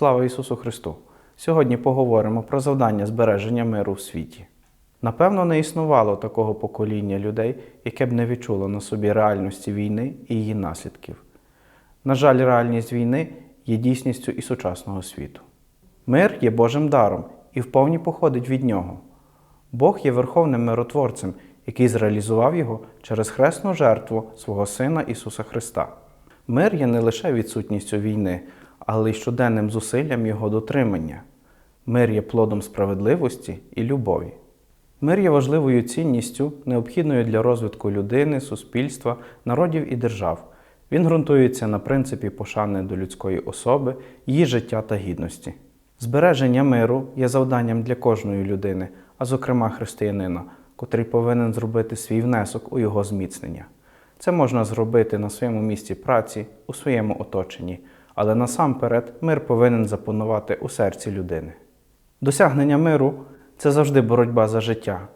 Слава Ісусу Христу! Сьогодні поговоримо про завдання збереження миру в світі. Напевно, не існувало такого покоління людей, яке б не відчуло на собі реальності війни і її наслідків. На жаль, реальність війни є дійсністю і сучасного світу. Мир є Божим даром і вповні походить від нього. Бог є верховним миротворцем, який зреалізував його через хресну жертву свого Сина Ісуса Христа. Мир є не лише відсутністю війни, але й щоденним зусиллям його дотримання. Мир є плодом справедливості і любові. Мир є важливою цінністю, необхідною для розвитку людини, суспільства, народів і держав. Він ґрунтується на принципі пошани до людської особи, її життя та гідності. Збереження миру є завданням для кожної людини, а зокрема християнина, котрий повинен зробити свій внесок у його зміцнення. Це можна зробити на своєму місці праці, у своєму оточенні, але насамперед мир повинен запанувати у серці людини. Досягнення миру це завжди боротьба за життя.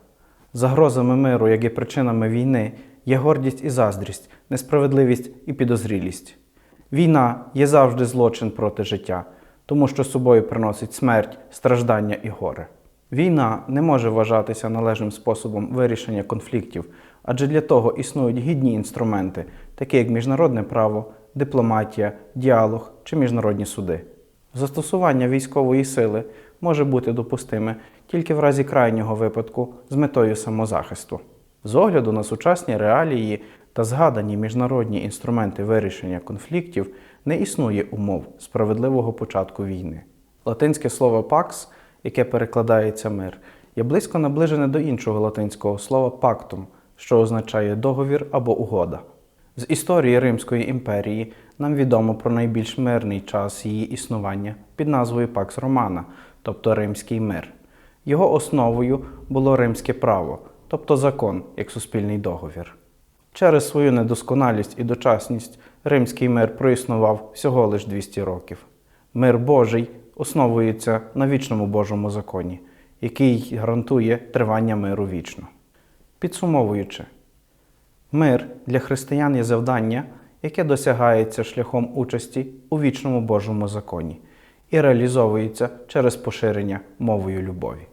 Загрозами миру, як і причинами війни, є гордість і заздрість, несправедливість і підозрілість. Війна є завжди злочин проти життя, тому що собою приносить смерть, страждання і горе. Війна не може вважатися належним способом вирішення конфліктів, адже для того існують гідні інструменти, такі як міжнародне право, дипломатія, діалог чи міжнародні суди. Застосування військової сили може бути допустиме тільки в разі крайнього випадку з метою самозахисту. З огляду на сучасні реалії та згадані міжнародні інструменти вирішення конфліктів не існує умов справедливого початку війни. Латинське слово «pax», яке перекладається мир, є близько наближене до іншого латинського слова пактум, що означає договір або угода. З історії Римської імперії нам відомо про найбільш мирний час її існування під назвою Пакс Романа, тобто Римський мир. Його основою було римське право, тобто закон як суспільний договір. Через свою недосконалість і дочасність римський мир проіснував всього лише 200 років. Мир Божий основується на вічному Божому законі, який гарантує тривання миру вічно. Підсумовуючи, Мир для християн є завдання, яке досягається шляхом участі у вічному Божому законі і реалізовується через поширення мовою любові.